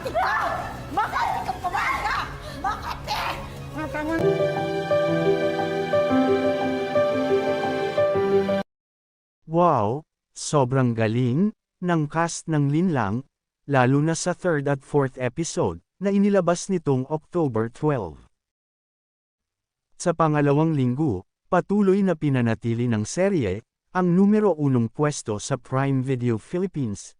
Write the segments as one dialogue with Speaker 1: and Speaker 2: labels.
Speaker 1: Makati ka! Makati ka pumaga! Makati!
Speaker 2: Wow, sobrang galing ng cast ng Linlang, lalo na sa third at fourth episode na inilabas nitong October 12. Sa pangalawang linggo, patuloy na pinanatili ng serye ang numero unong pwesto sa Prime Video Philippines.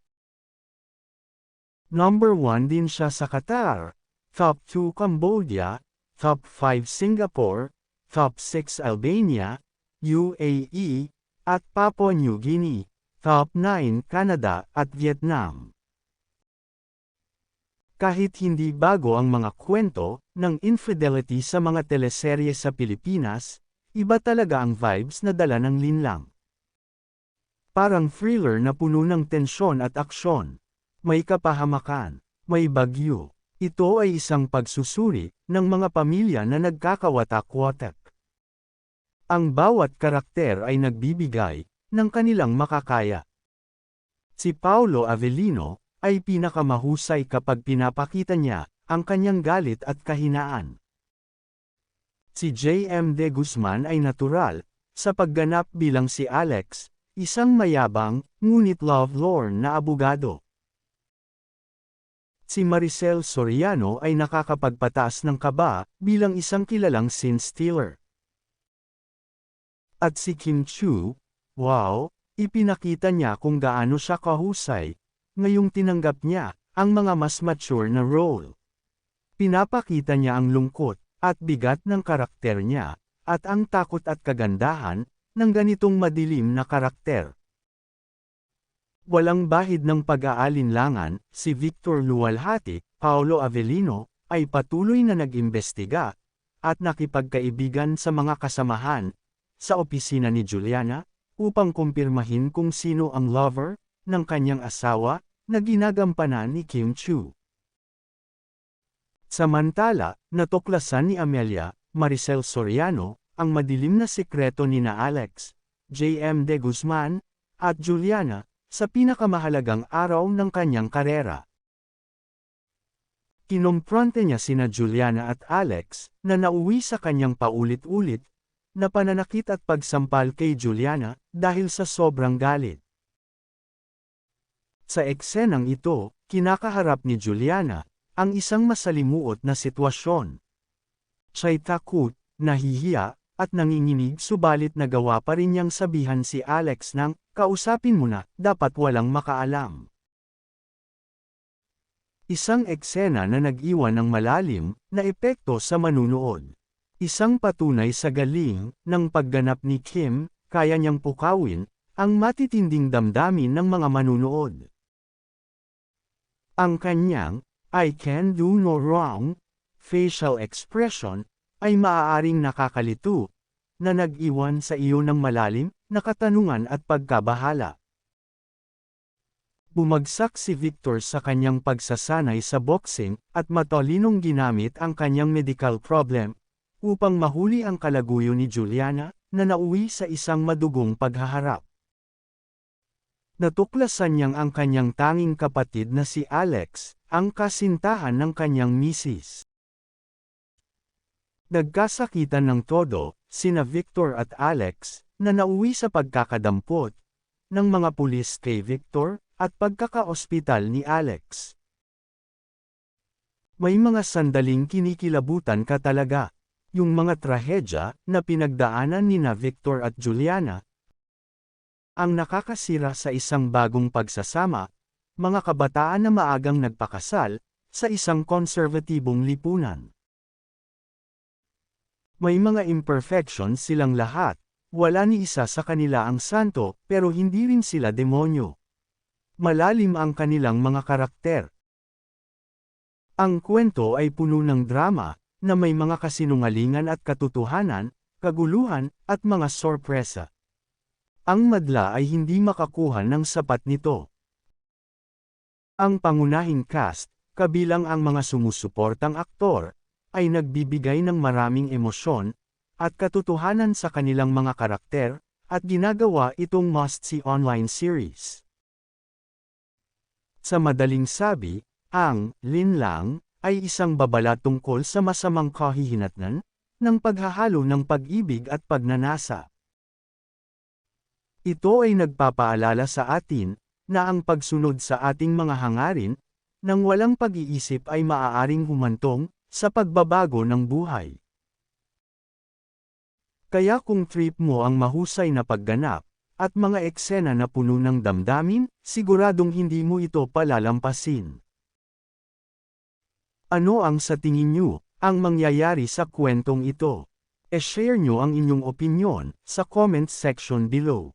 Speaker 2: Number 1 din siya sa Qatar, Top 2 Cambodia, Top 5 Singapore, Top 6 Albania, UAE, at Papua New Guinea, Top 9 Canada at Vietnam. Kahit hindi bago ang mga kwento ng infidelity sa mga teleserye sa Pilipinas, iba talaga ang vibes na dala ng linlang. Parang thriller na puno ng tensyon at aksyon. May kapahamakan, may bagyo. Ito ay isang pagsusuri ng mga pamilya na nagkakawatak-watak. Ang bawat karakter ay nagbibigay ng kanilang makakaya. Si Paulo Avellino ay pinakamahusay kapag pinapakita niya ang kanyang galit at kahinaan. Si J.M. De Guzman ay natural sa pagganap bilang si Alex, isang mayabang ngunit love-lorn na abogado. Si Maricel Soriano ay nakakapagpataas ng kaba bilang isang kilalang scene stealer. At si Kim Chu, wow, ipinakita niya kung gaano siya kahusay, ngayong tinanggap niya ang mga mas mature na role. Pinapakita niya ang lungkot at bigat ng karakter niya, at ang takot at kagandahan ng ganitong madilim na karakter. Walang bahid ng pag-aalinlangan, si Victor Luwalhati, Paolo Avellino, ay patuloy na nag-imbestiga, at nakipagkaibigan sa mga kasamahan, sa opisina ni Juliana, upang kumpirmahin kung sino ang lover, ng kanyang asawa, na ginagampanan ni Kim Chu. Samantala, natuklasan ni Amelia, Maricel Soriano, ang madilim na sikreto ni na Alex, J.M. De Guzman, at Juliana, sa pinakamahalagang araw ng kanyang karera. Kinumpronte niya sina Juliana at Alex, na nauwi sa kanyang paulit-ulit, na pananakit at pagsampal kay Juliana, dahil sa sobrang galit. Sa eksenang ito, kinakaharap ni Juliana, ang isang masalimuot na sitwasyon. Siya'y takot, nahihiya, at nanginginig subalit nagawa pa rin niyang sabihan si Alex ng, kausapin mo na, dapat walang makaalam. Isang eksena na nag-iwan ng malalim na epekto sa manunood. Isang patunay sa galing ng pagganap ni Kim, kaya niyang pukawin ang matitinding damdamin ng mga manunood. Ang kanyang, I can do no wrong, facial expression, ay maaaring nakakalito, na nag-iwan sa iyo ng malalim na katanungan at pagkabahala. Bumagsak si Victor sa kanyang pagsasanay sa boxing at matalinong ginamit ang kanyang medical problem upang mahuli ang kalaguyo ni Juliana na nauwi sa isang madugong paghaharap. Natuklasan niyang ang kanyang tanging kapatid na si Alex, ang kasintahan ng kanyang misis. Nagkasakitan ng todo, sina Victor at Alex, na nauwi sa pagkakadampot ng mga pulis kay Victor at pagkakaospital ni Alex. May mga sandaling kinikilabutan ka talaga. Yung mga trahedya na pinagdaanan ni na Victor at Juliana. Ang nakakasira sa isang bagong pagsasama, mga kabataan na maagang nagpakasal, sa isang konservatibong lipunan. May mga imperfections silang lahat, wala ni isa sa kanila ang santo, pero hindi rin sila demonyo. Malalim ang kanilang mga karakter. Ang kwento ay puno ng drama, na may mga kasinungalingan at katotohanan, kaguluhan, at mga sorpresa. Ang madla ay hindi makakuha ng sapat nito. Ang pangunahing cast, kabilang ang mga sumusuportang aktor, ay nagbibigay ng maraming emosyon, at katotohanan sa kanilang mga karakter, at ginagawa itong must-see online series. Sa madaling sabi, Ang linlang ay isang babala tungkol sa masamang kahihinatnan ng paghahalo ng pag-ibig at pagnanasa. Ito ay nagpapaalala sa atin na ang pagsunod sa ating mga hangarin nang walang pag-iisip ay maaaring humantong sa pagbabago ng buhay. Kaya kung trip mo ang mahusay na pagganap, at mga eksena na puno ng damdamin, siguradong hindi mo ito palalampasin. Ano ang sa tingin nyo, ang mangyayari sa kwentong ito? E-share nyo ang inyong opinion sa comment section below.